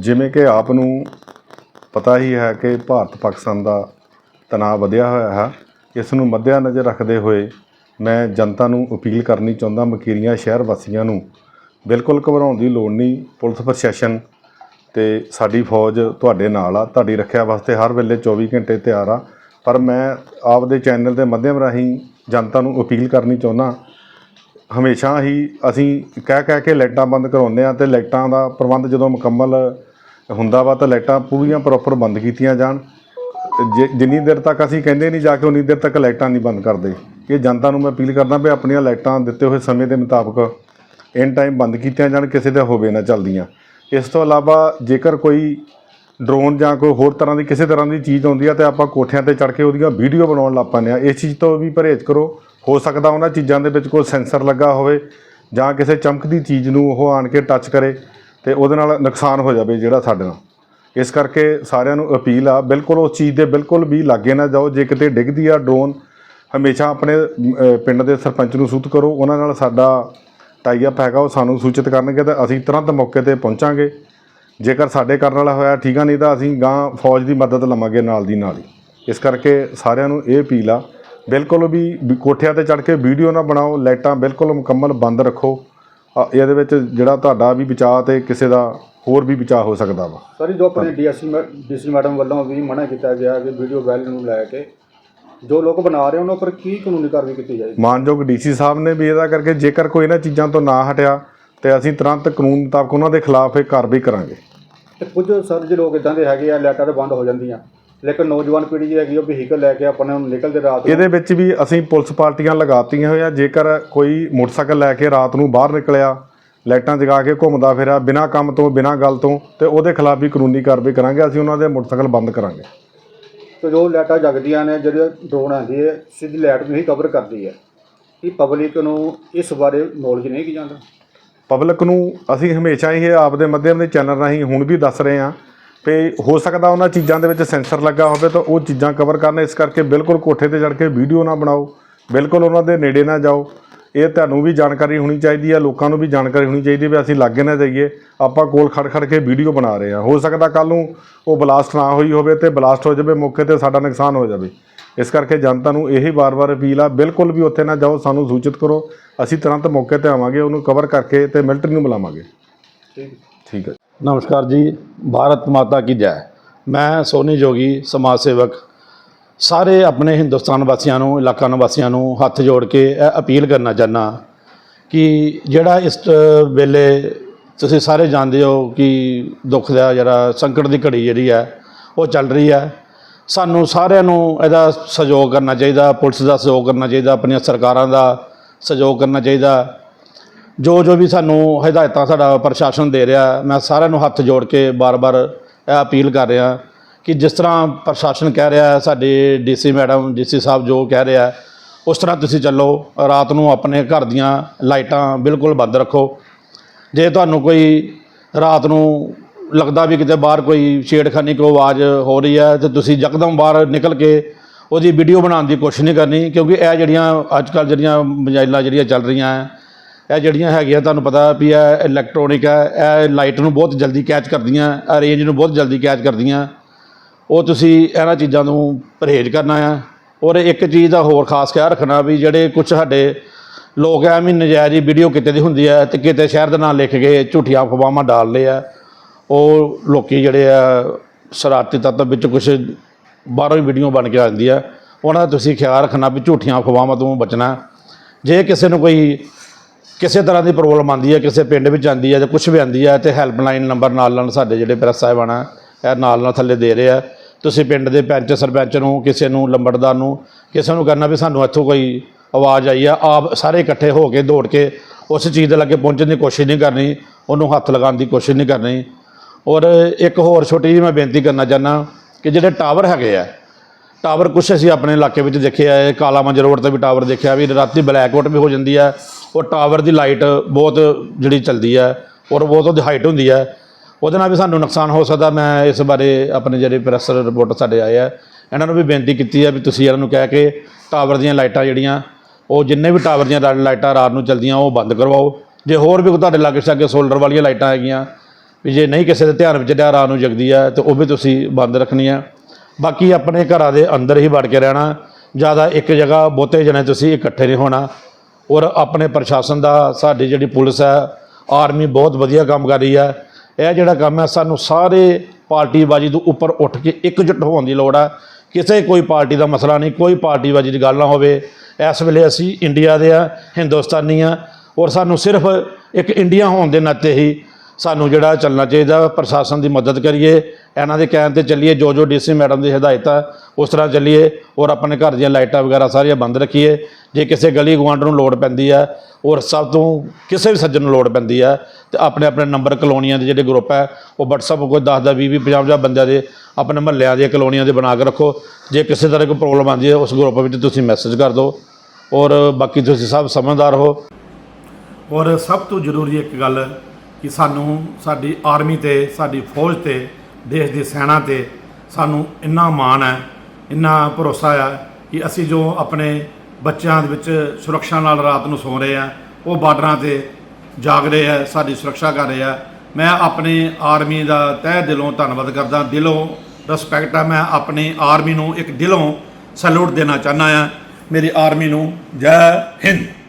ਜਿਵੇਂ ਕਿ ਆਪ ਨੂੰ ਪਤਾ ਹੀ ਹੈ ਕਿ ਭਾਰਤ ਪਾਕਿਸਤਾਨ ਦਾ ਤਣਾਅ ਵਧਿਆ ਹੋਇਆ ਹੈ, ਇਸ ਨੂੰ ਮੱਦਿਆ ਨਜ਼ਰ ਰੱਖਦੇ ਹੋਏ ਮੈਂ ਜਨਤਾ ਨੂੰ ਅਪੀਲ ਕਰਨੀ ਚਾਹੁੰਦਾ, ਮਕੀਰੀਆਂ ਸ਼ਹਿਰ ਵਾਸੀਆਂ ਨੂੰ ਬਿਲਕੁਲ ਘਬਰਾਉਣ ਦੀ ਲੋੜ ਨਹੀਂ। ਪੁਲਿਸ ਪ੍ਰਸ਼ਾਸਨ ਤੇ ਸਾਡੀ ਫੌਜ ਤੁਹਾਡੇ ਨਾਲ ਆ, ਤੁਹਾਡੀ ਰੱਖਿਆ ਵਾਸਤੇ ਹਰ ਵੇਲੇ 24 ਘੰਟੇ ਤਿਆਰ ਆ। ਪਰ ਮੈਂ ਆਪਦੇ ਚੈਨਲ ਦੇ ਮਾਧਿਅਮ ਰਾਹੀਂ ਜਨਤਾ ਨੂੰ ਅਪੀਲ ਕਰਨੀ ਚਾਹੁੰਦਾ, ਹਮੇਸ਼ਾ ਹੀ ਅਸੀਂ ਕਹਿ ਕਹਿ ਕੇ ਲਾਈਟਾਂ ਬੰਦ ਕਰਾਉਂਦੇ ਆ ਤੇ ਲਾਈਟਾਂ ਦਾ ਪ੍ਰਬੰਧ ਜਦੋਂ ਮੁਕੰਮਲ ਹੁੰਦਾ ਵਾ ਤਾਂ ਲਾਈਟਾਂ ਪੂਰੀਆਂ ਪ੍ਰੋਪਰ ਬੰਦ ਕੀਤੀਆਂ ਜਾਣ। ਜੇ ਜਿੰਨੀ ਦੇਰ ਤੱਕ ਅਸੀਂ ਕਹਿੰਦੇ ਨਹੀਂ ਜਾ ਕੇ, ਉਨੀ ਦੇਰ ਤੱਕ ਲਾਈਟਾਂ ਨਹੀਂ ਬੰਦ ਕਰਦੇ। ਇਹ ਜਨਤਾ ਨੂੰ ਮੈਂ ਅਪੀਲ ਕਰਦਾ ਵੀ ਆਪਣੀਆਂ ਲਾਈਟਾਂ ਦਿੱਤੇ ਹੋਏ ਸਮੇਂ ਦੇ ਮੁਤਾਬਕ ਇਨ ਟਾਈਮ ਬੰਦ ਕੀਤੀਆਂ ਜਾਣ, ਕਿਸੇ ਦਾ ਹੋਵੇ ਨਾ ਚੱਲਦੀਆਂ। ਇਸ ਤੋਂ ਇਲਾਵਾ ਜੇਕਰ ਕੋਈ ਡਰੋਨ ਜਾਂ ਕੋਈ ਹੋਰ ਤਰ੍ਹਾਂ ਦੀ, ਕਿਸੇ ਤਰ੍ਹਾਂ ਦੀ ਚੀਜ਼ ਆਉਂਦੀ ਆ ਤੇ ਆਪਾਂ ਕੋਠਿਆਂ ਤੇ ਚੜ੍ਹ ਕੇ ਉਹਦੀਆਂ ਵੀਡੀਓ ਬਣਾਉਣ ਲੱਗ ਪੈਂਦੇ ਆ। ਇਸ ਚੀਜ਼ ਤੋਂ ਵੀ ਪਰਹੇਜ਼ ਕਰੋ। ਹੋ ਸਕਦਾ ਉਹਨਾਂ ਚੀਜ਼ਾਂ ਦੇ ਵਿੱਚ ਕੋਈ ਸੈਂਸਰ ਲੱਗਾ ਹੋਵੇ ਜਾਂ ਕਿਸੇ ਚਮਕਦੀ ਚੀਜ਼ ਨੂੰ ਉਹ ਆਣ ਕੇ ਟੱਚ ਕਰੇ। ਤੇ ਉਹਦੇ ਨਾਲ ਨੁਕਸਾਨ ਹੋ ਜਾਵੇ ਜਿਹੜਾ ਸਾਡੇ ਨਾਲ। ਇਸ ਕਰਕੇ ਸਾਰਿਆਂ ਨੂੰ ਅਪੀਲ ਆ, ਬਿਲਕੁਲ ਉਸ ਚੀਜ਼ ਦੇ ਬਿਲਕੁਲ ਵੀ ਲਾਗੇ ਨਾ ਜਾਓ। ਜੇ ਕਿਤੇ ਡਿੱਗਦੀ ਆ ਡਰੋਨ ਹਮੇਸ਼ਾ ਆਪਣੇ ਪਿੰਡ ਦੇ ਸਰਪੰਚ ਨੂੰ ਸੂਤ ਕਰੋ। ਉਹਨਾਂ ਨਾਲ ਸਾਡਾ ਟਾਈ ਅਪ ਹੈਗਾ, ਉਹ ਸਾਨੂੰ ਸੂਚਿਤ ਕਰਨਗੇ ਤਾਂ ਅਸੀਂ ਤੁਰੰਤ ਮੌਕੇ ਤੇ ਪਹੁੰਚਾਂਗੇ। ਜੇਕਰ ਸਾਡੇ ਕਰਨ ਵਾਲਾ ਹੋਇਆ, ਠੀਕ ਆ, ਨਹੀਂ ਤਾਂ ਅਸੀਂ ਗਾਂ ਫੌਜ ਦੀ ਮਦਦ ਲਵਾਂਗੇ ਨਾਲ ਦੀ ਨਾਲ ਹੀ। ਇਸ ਕਰਕੇ ਸਾਰਿਆਂ ਨੂੰ ਇਹ ਅਪੀਲ ਆ, ਬਿਲਕੁਲ ਵੀ ਕੋਠਿਆਂ ਤੇ ਚੜ੍ਹ ਕੇ ਵੀਡੀਓ ਨਾ ਬਣਾਓ, ਲਾਈਟਾਂ ਬਿਲਕੁਲ ਮੁਕੰਮਲ ਬੰਦ ਰੱਖੋ। ਇਹਦੇ ਵਿੱਚ ਜਿਹੜਾ ਤੁਹਾਡਾ ਵੀ ਬਚਾਅ ਤੇ ਕਿਸੇ ਦਾ ਹੋਰ ਵੀ ਬਚਾਅ ਹੋ ਸਕਦਾ ਵਾ। ਸਰ ਜੋ ਆਪਣੇ ਡੀਐਸਸੀ ਡੀਸੀ ਮੈਡਮ ਵੱਲੋਂ ਵੀ ਮਨਾ ਕੀਤਾ ਗਿਆ ਕਿ ਵੀਡੀਓ ਵੈਲ ਨੂੰ ਲੈ ਕੇ ਜੋ ਲੋਕ ਬਣਾ ਰਹੇ ਉਹਨਾਂ ਉੱਪਰ ਕੀ ਕਾਨੂੰਨੀ ਕਾਰਵਾਈ ਕੀਤੀ ਜਾਏਗੀ? ਮਾਨਯੋਗ ਡੀਸੀ ਸਾਹਿਬ ਨੇ ਵੀ ਇਹਦਾ ਕਰਕੇ ਜੇਕਰ ਕੋਈ ਇਹਨਾਂ ਚੀਜ਼ਾਂ ਤੋਂ ਨਾ ਹਟਿਆ ਤੇ ਅਸੀਂ ਤੁਰੰਤ ਕਾਨੂੰਨ ਮੁਤਾਬਕ ਉਹਨਾਂ ਦੇ ਖਿਲਾਫ ਇਹ ਕਾਰਵਾਈ ਕਰਾਂਗੇ। ਤੇ ਕੁਝ ਸਰ ਜੇ ਲੋਕ ਇਦਾਂ ਦੇ ਹੈਗੇ ਆ ਲਾਈਟਾਂ ਤੇ ਬੰਦ ਹੋ ਜਾਂਦੀਆਂ। ਲੇਕਿਨ ਨੌਜਵਾਨ ਪੀੜ੍ਹੀ ਜਿਹੜੀ ਹੈਗੀ ਉਹ ਵਹੀਕਲ ਲੈ ਕੇ ਆਪਣੇ ਨੂੰ ਨਿਕਲਦੇ ਰਾਤ ਨੂੰ। ਇਹਦੇ ਵਿੱਚ ਵੀ ਅਸੀਂ ਪੁਲਿਸ ਪਾਰਟੀਆਂ ਲਗਾਤੀਆਂ ਹੋਈਆਂ ਜੇਕਰ ਕੋਈ ਮੋਟਰਸਾਈਕਲ ਲੈ ਕੇ ਰਾਤ ਨੂੰ ਬਾਹਰ ਨਿਕਲਿਆ ਲਾਈਟਾਂ ਜਗਾ ਕੇ ਘੁੰਮਦਾ ਫਿਰਿਆ ਬਿਨਾਂ ਕੰਮ ਤੋਂ ਬਿਨਾਂ ਗੱਲ ਤੋਂ ਤੇ ਉਹਦੇ ਖਿਲਾਫ ਵੀ ਕਾਨੂੰਨੀ ਕਾਰਵਾਈ ਕਰਾਂਗੇ ਅਸੀਂ ਉਹਨਾਂ ਦੇ ਮੋਟਰਸਾਈਕਲ ਬੰਦ ਕਰਾਂਗੇ। ਤੇ ਜੋ ਲਾਈਟਾਂ ਜਗਦੀਆਂ ਨੇ ਜਿਹੜੇ ਡਰੋਨ ਆਉਂਦੀ ਹੈ ਸਿੱਧੀ ਲਾਈਟ ਨੂੰ ਹੀ ਕਵਰ ਕਰਦੀ ਹੈ ਕੀ ਪਬਲਿਕ ਨੂੰ ਇਸ ਬਾਰੇ ਨੌਲੇਜ ਨਹੀਂ ਕੀ ਜਾਂਦਾ ਪਬਲਿਕ ਨੂੰ ਅਸੀਂ ਹਮੇਸ਼ਾ ਹੀ ਇਹ ਆਪਦੇ ਮਾਧਿਅਮ ਦੇ ਚੈਨਲ ਰਾਹੀਂ ਹੁਣ ਵੀ ਦੱਸ ਰਹੇ ਹਾਂ ਕਿ ਹੋ ਸਕਦਾ ਉਹਨਾਂ ਚੀਜ਼ਾਂ ਦੇ ਵਿੱਚ ਸੈਂਸਰ ਲੱਗਾ ਹੋਵੇ ਤਾਂ ਉਹ ਚੀਜ਼ਾਂ ਕਵਰ ਕਰਨ। ਇਸ ਕਰਕੇ ਬਿਲਕੁਲ ਕੋਠੇ ਤੇ ਚੜ੍ਹ ਕੇ ਵੀਡੀਓ ਨਾ ਬਣਾਓ। ਬਿਲਕੁਲ ਉਹਨਾਂ ਦੇ ਨੇੜੇ ਨਾ ਜਾਓ। ਇਹ ਤੁਹਾਨੂੰ ਵੀ ਜਾਣਕਾਰੀ ਹੋਣੀ ਚਾਹੀਦੀ ਹੈ ਲੋਕਾਂ ਨੂੰ ਵੀ ਜਾਣਕਾਰੀ ਹੋਣੀ ਚਾਹੀਦੀ ਵੀ ਅਸੀਂ ਲਾਗੇ ਨਾ ਜਾਈਏ। ਆਪਾਂ ਕੋਲ ਖੜ ਖੜ ਕੇ ਵੀਡੀਓ ਬਣਾ ਰਹੇ ਹਾਂ। ਹੋ ਸਕਦਾ ਕੱਲ ਨੂੰ ਉਹ ਬਲਾਸਟ ਨਾ ਹੋਈ ਹੋਵੇ ਤੇ ਬਲਾਸਟ ਹੋ ਜਾਵੇ ਮੌਕੇ ਤੇ ਸਾਡਾ ਨੁਕਸਾਨ ਹੋ ਜਾਵੇ। ਇਸ ਕਰਕੇ ਜਨਤਾ ਨੂੰ ਇਹੀ ਵਾਰ-ਵਾਰ ਅਪੀਲ ਆ ਬਿਲਕੁਲ ਵੀ ਉੱਥੇ ਨਾ ਜਾਓ ਸਾਨੂੰ ਸੂਚਿਤ ਕਰੋ। ਅਸੀਂ ਤੁਰੰਤ ਮੌਕੇ ਤੇ ਆਵਾਂਗੇ ਉਹਨੂੰ ਕਵਰ ਕਰਕੇ ਤੇ ਮਿਲਟਰੀ ਨੂੰ ਬੁਲਾਵਾਂਗੇ। ਠੀਕ। ਠੀਕ ਹੈ ਨਮਸਕਾਰ ਜੀ, ਭਾਰਤ ਮਾਤਾ ਕੀ ਜੈ। ਮੈਂ ਸੋਨੀ ਜੋਗੀ, ਸਮਾਜ ਸੇਵਕ। ਸਾਰੇ ਆਪਣੇ ਹਿੰਦੁਸਤਾਨ ਵਾਸੀਆਂ ਨੂੰ, ਇਲਾਕਾ ਨਿਵਾਸੀਆਂ ਨੂੰ ਹੱਥ ਜੋੜ ਕੇ ਇਹ ਅਪੀਲ ਕਰਨਾ ਚਾਹਨਾ ਕਿ ਜਿਹੜਾ ਇਸ ਵੇਲੇ ਤੁਸੀਂ ਸਾਰੇ ਜਾਣਦੇ ਹੋ ਕਿ ਦੁੱਖ ਦਾ ਜਿਹੜਾ ਸੰਕਟ ਦੀ ਘੜੀ ਜਿਹੜੀ ਹੈ, ਉਹ ਚੱਲ ਰਹੀ ਹੈ। ਸਾਨੂੰ ਸਾਰਿਆਂ ਨੂੰ ਇਹਦਾ ਸਹਿਯੋਗ ਕਰਨਾ ਚਾਹੀਦਾ, ਪੁਲਿਸ ਦਾ ਸਹਿਯੋਗ ਕਰਨਾ ਚਾਹੀਦਾ, ਆਪਣੀਆਂ ਸਰਕਾਰਾਂ ਦਾ ਸਹਿਯੋਗ ਕਰਨਾ ਚਾਹੀਦਾ। ਜੋ ਜੋ ਵੀ ਸਾਨੂੰ ਹਦਾਇਤਾਂ ਸਾਡਾ ਪ੍ਰਸ਼ਾਸਨ ਦੇ ਰਿਹਾ ਮੈਂ ਸਾਰਿਆਂ ਨੂੰ ਹੱਥ ਜੋੜ ਕੇ ਬਾਰ-ਬਾਰ ਇਹ ਅਪੀਲ ਕਰ ਰਿਹਾ ਕਿ ਜਿਸ ਤਰ੍ਹਾਂ ਪ੍ਰਸ਼ਾਸਨ ਕਹਿ ਰਿਹਾ ਹੈ, ਸਾਡੇ ਡੀਸੀ ਮੈਡਮ ਡੀਸੀ ਸਾਹਿਬ ਜੋ ਕਹਿ ਰਿਹਾ ਉਸ ਤਰ੍ਹਾਂ ਤੁਸੀਂ ਚੱਲੋ ਰਾਤ ਨੂੰ ਆਪਣੇ ਘਰ ਦੀਆਂ ਲਾਈਟਾਂ ਬਿਲਕੁਲ ਬੰਦ ਰੱਖੋ। ਜੇ ਤੁਹਾਨੂੰ ਕੋਈ ਰਾਤ ਨੂੰ ਲੱਗਦਾ ਵੀ ਕਿਤੇ ਬਾਹਰ ਕੋਈ ਛੇੜਖਾਨੀ ਕੋਈ ਆਵਾਜ਼ ਹੋ ਰਹੀ ਹੈ ਤੇ ਤੁਸੀਂ ਯਕਦਮ ਬਾਹਰ ਨਿਕਲ ਕੇ ਉਹਦੀ ਵੀਡੀਓ ਬਣਾਉਣ ਦੀ ਕੋਸ਼ਿਸ਼ ਨਹੀਂ ਕਰਨੀ ਕਿਉਂਕਿ ਇਹ ਜਿਹੜੀਆਂ ਅੱਜ ਕੱਲ੍ਹ ਜਿਹੜੀਆਂ ਮੋਬਾਈਲਾਂ ਜਿਹੜੀਆਂ ਚੱਲ ਰਹੀਆਂ ਹੈ ਇਹ ਜਿਹੜੀਆਂ ਹੈਗੀਆਂ ਤੁਹਾਨੂੰ ਪਤਾ ਵੀ ਇਹ ਇਲੈਕਟ੍ਰੋਨਿਕ ਹੈ ਇਹ ਲਾਈਟ ਨੂੰ ਬਹੁਤ ਜਲਦੀ ਕੈਚ ਕਰਦੀਆਂ, ਇਹ ਰੇਂਜ ਨੂੰ ਬਹੁਤ ਜਲਦੀ ਕੈਚ ਕਰਦੀਆਂ। ਉਹ ਤੁਸੀਂ ਇਹਨਾਂ ਚੀਜ਼ਾਂ ਨੂੰ ਪਰਹੇਜ਼ ਕਰਨਾ ਆ। ਔਰ ਇੱਕ ਚੀਜ਼ ਦਾ ਹੋਰ ਖਾਸ ਖਿਆਲ ਰੱਖਣਾ ਵੀ ਜਿਹੜੇ ਕੁਝ ਸਾਡੇ ਲੋਕ ਐ ਵੀ ਨਜਾਇਜ਼ ਹੀ ਵੀਡੀਓ ਕਿਤੇ ਦੀ ਹੁੰਦੀ ਹੈ ਤੇ ਕਿਤੇ ਸ਼ਹਿਰ ਦਾ ਨਾਂ ਲਿਖ ਕੇ ਝੂਠੀਆਂ ਅਫਵਾਹਾਂ ਡਾਲ ਡਾਲਦੇ ਆ। ਉਹ ਲੋਕੀ ਜਿਹੜੇ ਆ, ਸ਼ਰਾਰਤੀ ਤੱਤ ਵਿੱਚ ਕੁਝ ਬਾਹਰੋਂ ਹੀ ਵੀਡੀਓ ਬਣ ਕੇ ਆ ਜਾਂਦੀ ਆ। ਉਹਨਾਂ ਦਾ ਤੁਸੀਂ ਖਿਆਲ ਰੱਖਣਾ ਵੀ ਝੂਠੀਆਂ ਅਫਵਾਹਾਂ ਤੋਂ ਬਚਣਾ। ਜੇ ਕਿਸੇ ਨੂੰ ਕੋਈ ਕਿਸੇ ਤਰ੍ਹਾਂ ਦੀ ਪ੍ਰੋਬਲਮ ਆਉਂਦੀ ਹੈ, ਕਿਸੇ ਪਿੰਡ ਵਿੱਚ ਆਉਂਦੀ ਹੈ ਜਾਂ ਕੁਝ ਵੀ ਆਉਂਦੀ ਹੈ ਤੇ ਹੈਲਪਲਾਈਨ ਨੰਬਰ ਨਾਲ ਨਾਲ ਸਾਡੇ ਜਿਹੜੇ ਪ੍ਰੈਸ ਸਾਹਿਬਾਨ ਆ, ਇਹ ਨਾਲ ਨਾਲ ਥੱਲੇ ਦੇ ਰਹੇ ਆ। ਤੁਸੀਂ ਪਿੰਡ ਦੇ ਪੰਚ ਸਰਪੰਚ ਨੂੰ, ਕਿਸੇ ਨੂੰ, ਲੰਬੜਦਾਰ ਨੂੰ, ਕਿਸੇ ਨੂੰ ਕਰਨਾ ਵੀ ਸਾਨੂੰ ਇੱਥੋਂ ਕੋਈ ਆਵਾਜ਼ ਆਈ ਆ, ਆਪ ਸਾਰੇ ਇਕੱਠੇ ਹੋ ਕੇ ਦੌੜ ਕੇ ਉਸ ਚੀਜ਼ ਦੇ ਲਾਗੇ ਪਹੁੰਚਣ ਦੀ ਕੋਸ਼ਿਸ਼ ਨਹੀਂ ਕਰਨੀ, ਉਹਨੂੰ ਹੱਥ ਲਗਾਉਣ ਦੀ ਕੋਸ਼ਿਸ਼ ਨਹੀਂ ਕਰਨੀ। ਔਰ ਇੱਕ ਹੋਰ ਛੋਟੀ ਜਿਹੀ ਮੈਂ ਬੇਨਤੀ ਕਰਨਾ ਚਾਹੁੰਦਾ ਕਿ ਜਿਹੜੇ ਟਾਵਰ ਹੈਗੇ ਆ ਟਾਵਰ ਕੁਛ ਅਸੀਂ ਆਪਣੇ ਇਲਾਕੇ ਵਿੱਚ ਦੇਖਿਆ ਹੈ, ਕਾਲਾ ਮੰਜ ਰੋਡ ਤੇ ਵੀ ਟਾਵਰ ਦੇਖਿਆ, ਵੀ ਰਾਤੀ ਬਲੈਕ ਆਊਟ ਵੀ ਹੋ ਜਾਂਦੀ ਹੈ ਉਹ ਟਾਵਰ ਦੀ ਲਾਈਟ ਬਹੁਤ ਜਿਹੜੀ ਚੱਲਦੀ ਹੈ, ਔਰ ਬਹੁਤ ਉਹਦੀ ਹਾਈਟ ਹੁੰਦੀ ਹੈ। ਉਹਦੇ ਨਾਲ ਵੀ ਸਾਨੂੰ ਨੁਕਸਾਨ ਹੋ ਸਕਦਾ, ਮੈਂ ਇਸ ਬਾਰੇ ਆਪਣੇ ਜਿਹੜੇ ਪ੍ਰੈਸ ਰਿਪੋਰਟਰ ਸਾਡੇ ਆਏ ਆ, ਇਹਨਾਂ ਨੂੰ ਵੀ ਬੇਨਤੀ ਕੀਤੀ ਹੈ ਵੀ ਤੁਸੀਂ ਇਹਨਾਂ ਨੂੰ ਕਹਿ ਕੇ ਟਾਵਰ ਦੀਆਂ ਲਾਈਟਾਂ ਜਿਹੜੀਆਂ, ਉਹ ਜਿੰਨੇ ਵੀ ਟਾਵਰ ਦੀਆਂ ਰਾ- ਲਾਈਟਾਂ ਰਾਤ ਨੂੰ ਚੱਲਦੀਆਂ, ਉਹ ਬੰਦ ਕਰਵਾਓ। ਜੇ ਹੋਰ ਵੀ ਤੁਹਾਡੇ ਲਾਗੇ ਛਾਗੇ ਸੋਲਰ ਵਾਲੀਆਂ ਲਾਈਟਾਂ ਹੈਗੀਆਂ, ਵੀ ਜੇ ਨਹੀਂ ਕਿਸੇ ਦੇ ਧਿਆਨ ਵਿੱਚ ਲਿਆ ਰਾਤ ਨੂੰ ਜਗਦੀ ਹੈ, ਤੇ ਉਹ ਵੀ ਤੁਸੀਂ ਬੰਦ ਰੱਖਣੀ ਹੈ ਬਾਕੀ ਆਪਣੇ ਘਰਾਂ ਦੇ ਅੰਦਰ ਹੀ ਵੜ ਕੇ ਰਹਿਣਾ, ਜ਼ਿਆਦਾ ਇੱਕ ਜਗ੍ਹਾ ਬਹੁਤੇ ਜਣੇ ਤੁਸੀਂ ਇਕੱਠੇ ਨਹੀਂ ਹੋਣਾ। ਔਰ ਆਪਣੇ ਪ੍ਰਸ਼ਾਸਨ ਦਾ, ਸਾਡੀ ਜਿਹੜੀ ਪੁਲਿਸ ਹੈ, ਆਰਮੀ ਬਹੁਤ ਵਧੀਆ ਕੰਮ ਕਰ ਰਹੀ ਹੈ। ਇਹ ਜਿਹੜਾ ਕੰਮ ਹੈ, ਸਾਨੂੰ ਸਾਰੇ ਪਾਰਟੀਬਾਜ਼ੀ ਤੋਂ ਉੱਪਰ ਉੱਠ ਕੇ ਇਕਜੁੱਟ ਹੋਣ ਦੀ ਲੋੜ ਹੈ। ਕਿਸੇ ਕੋਈ ਪਾਰਟੀ ਦਾ ਮਸਲਾ ਨਹੀਂ, ਕੋਈ ਪਾਰਟੀਬਾਜ਼ੀ ਦੀ ਗੱਲ ਨਾ ਹੋਵੇ। ਇਸ ਵੇਲੇ ਅਸੀਂ ਇੰਡੀਆ ਦੇ ਆ ਹਿੰਦੁਸਤਾਨੀ ਆ ਔਰ ਸਾਨੂੰ ਸਿਰਫ ਇੱਕ ਇੰਡੀਆ ਹੋਣ ਦੇ ਨਾਤੇ ਹੀ ਸਾਨੂੰ ਜਿਹੜਾ ਚੱਲਣਾ ਚਾਹੀਦਾ, ਪ੍ਰਸ਼ਾਸਨ ਦੀ ਮਦਦ ਕਰੀਏ, ਇਹਨਾਂ ਦੇ ਕਹਿਣ ਤੇ ਚੱਲੀਏ, ਜੋ ਜੋ ਡੀਸੀ ਮੈਡਮ ਦੀ ਹਦਾਇਤ ਆ, ਉਸ ਤਰ੍ਹਾਂ ਚੱਲੀਏ, ਔਰ ਆਪਣੇ ਘਰ ਦੀਆਂ ਲਾਈਟਾਂ ਵਗੈਰਾ ਸਾਰੀਆਂ ਬੰਦ ਰੱਖੀਏ। ਜੇ ਕਿਸੇ ਗਲੀ ਗੁਆਂਢ ਨੂੰ ਲੋੜ ਪੈਂਦੀ ਹੈ ਔਰ ਸਭ ਤੋਂ ਕਿਸੇ ਵੀ ਸੱਜਣ ਨੂੰ ਲੋੜ ਪੈਂਦੀ ਹੈ ਤੇ ਆਪਣੇ ਆਪਣੇ ਨੰਬਰ ਕਲੋਨੀਆਂ ਦੇ ਜਿਹੜੇ ਗਰੁੱਪ ਹੈ ਉਹ WhatsApp ਕੋਈ 10 ਦਾ 20 20 50 50 ਬੰਦਿਆਂ ਦੇ ਆਪਣੇ ਮਹੱਲਿਆਂ ਦੇ ਕਲੋਨੀਆਂ ਦੇ ਬਣਾ ਕੇ ਰੱਖੋ। ਜੇ ਕਿਸੇ ਤਰ੍ਹਾਂ ਕੋਈ ਪ੍ਰੋਬਲਮ ਆਉਂਦੀ ਹੈ ਉਸ ਗਰੁੱਪ ਵਿੱਚ ਤੁਸੀਂ ਮੈਸੇਜ ਕਰ ਦਿਓ, ਔਰ ਬਾਕੀ ਤੁਸੀਂ ਸਭ ਸਮਝਦਾਰ ਹੋ। ਔਰ ਸਭ ਤੋਂ ਜ਼ਰੂਰੀ ਇੱਕ ਗੱਲ ਕਿ ਸਾਨੂੰ ਸਾਡੀ ਆਰਮੀ ਤੇ, ਸਾਡੀ ਫੌਜ ਤੇ, ਦੇਸ਼ ਦੀ ਸੈਨਾ ਤੇ ਸਾਨੂੰ ਇੰਨਾ ਮਾਣ ਹੈ, ਇੰਨਾ ਭਰੋਸਾ ਹੈ ਕਿ ਅਸੀਂ ਜੋ ਆਪਣੇ ਬੱਚਿਆਂ ਦੇ ਵਿੱਚ ਸੁਰੱਖਿਆ ਨਾਲ ਰਾਤ ਨੂੰ ਸੌ ਰਹੇ ਆ, ਉਹ ਬਾਰਡਰਾਂ ਤੇ ਜਾਗ ਰਹੇ ਆ, ਸਾਡੀ ਸੁਰੱਖਿਆ ਕਰ ਰਹੇ ਆ। ਮੈਂ ਆਪਣੀ ਆਰਮੀ ਦਾ ਤਹਿ ਦਿਲੋਂ ਧੰਨਵਾਦ ਕਰਦਾ, ਦਿਲੋਂ ਰਿਸਪੈਕਟ ਆ। ਮੈਂ ਆਪਣੀ ਆਰਮੀ ਨੂੰ ਇੱਕ ਦਿਲੋਂ ਸੈਲੂਟ ਦੇਣਾ ਚਾਹੁੰਦਾ ਆ। ਮੇਰੀ ਆਰਮੀ ਨੂੰ ਜੈ ਹਿੰਦ।